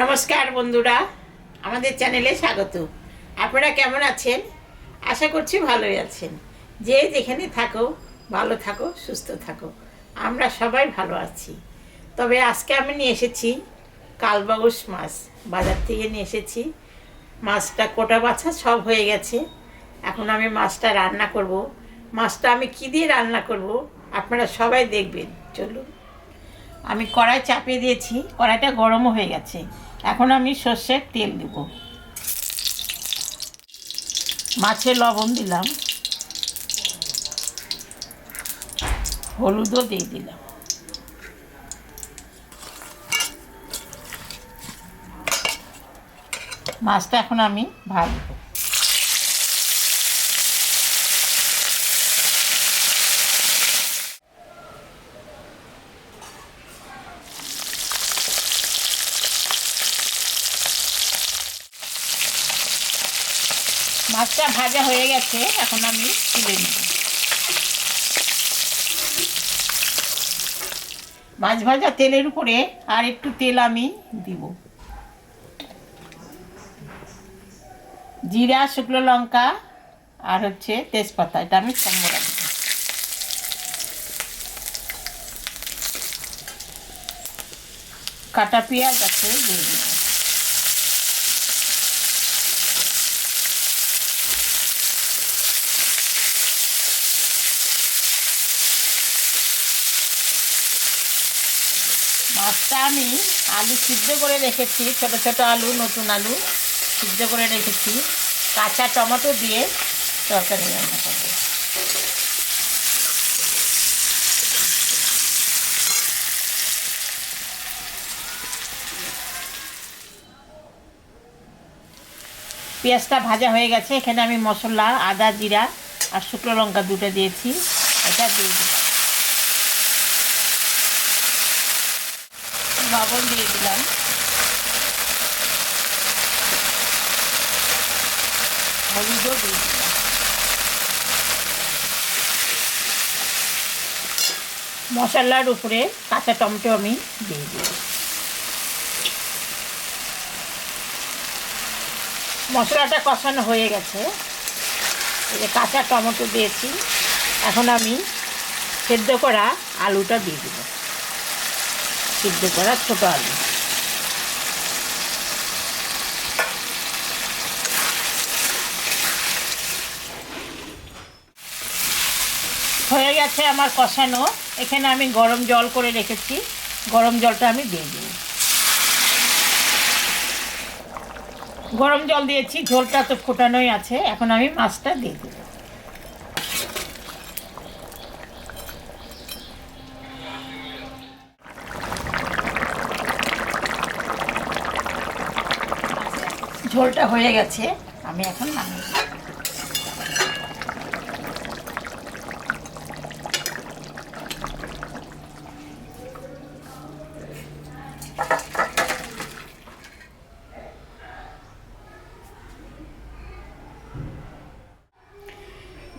নমস্কার বন্ধুরা, আমাদের চ্যানেলে স্বাগত। আপনারা কেমন আছেন? আশা করছি ভালোই আছেন। যে যেখানে থাকো, ভালো থাকো, সুস্থ থাকো, আমরা সবাই ভালো আছি। তবে আজকে আমি নিয়ে এসেছি কালবাউস মাছ। বাজার থেকে নিয়ে এসেছি। মাছটা কোটা বাছা সব হয়ে গেছে। এখন আমি মাছটা রান্না করব। মাছটা আমি কী দিয়ে রান্না করব? আপনারা সবাই দেখবেন। চলুন। আমি কড়াই চাপিয়ে দিয়েছি, কড়াইটা গরমও হয়ে গেছে। এখন আমি সর্ষের তেল দেব। মাছে লবণ দিলাম। হলুদও দিয়ে দিলাম। মাছটা এখন আমি ভাজবো। মাছটা ভাজা হয়ে গেছে, এখন আমি তুলে নিব। মাছ ভাজা তেলের উপরে আর একটু তেল আমি দিব। জিরা, শুকনো লঙ্কা আর হচ্ছে তেজপাতা, এটা আমি সঙ্গে রাখব কাটা পেঁয়াজ আছে, দিয়ে দিব মাছটা আমি আলু সিদ্ধ করে রেখেছি, ছোট ছোট আলু, নতুন আলু সিদ্ধ করে রেখেছি। কাঁচা টমেটো দিয়ে তরকারি রান্না করব। পেঁয়াজটা ভাজা হয়ে গেছে, এখানে আমি মশলা, আদা, জিরা আর শুকনো লঙ্কা দুটো দিয়েছি। এটা দিয়ে দিলাম। লবণ দিয়ে দিলাম। হলুদও দিয়ে দিলাম। মশলার উপরে কাঁচা টমেটো আমি দিয়ে দিই মশলাটা কষানো হয়ে গেছে। এই যে কাঁচা টমেটো দিয়েছি। এখন আমি সেদ্ধ করা আলুটা দিয়ে দেবো সিদ্ধ করা ছোটো আলু। হয়ে গেছে আমার কষানো। এখানে আমি গরম জল করে রেখেছি। গরম জলটা আমি দিয়ে দিই। গরম জল দিয়েছি, ঝোলটা তো ফোটানোই আছে। এখন আমি মাছটা দিয়ে দেবো ঝোলটা হয়ে গেছে, আমি এখন নামিয়ে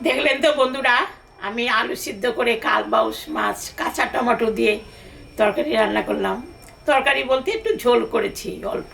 দেখলেন তো বন্ধুরা, আমি আলু সিদ্ধ করে কালবাউস মাছ, কাঁচা টমেটো দিয়ে তরকারি রান্না করলাম। তরকারি বলতে একটু ঝোল করেছি, অল্প।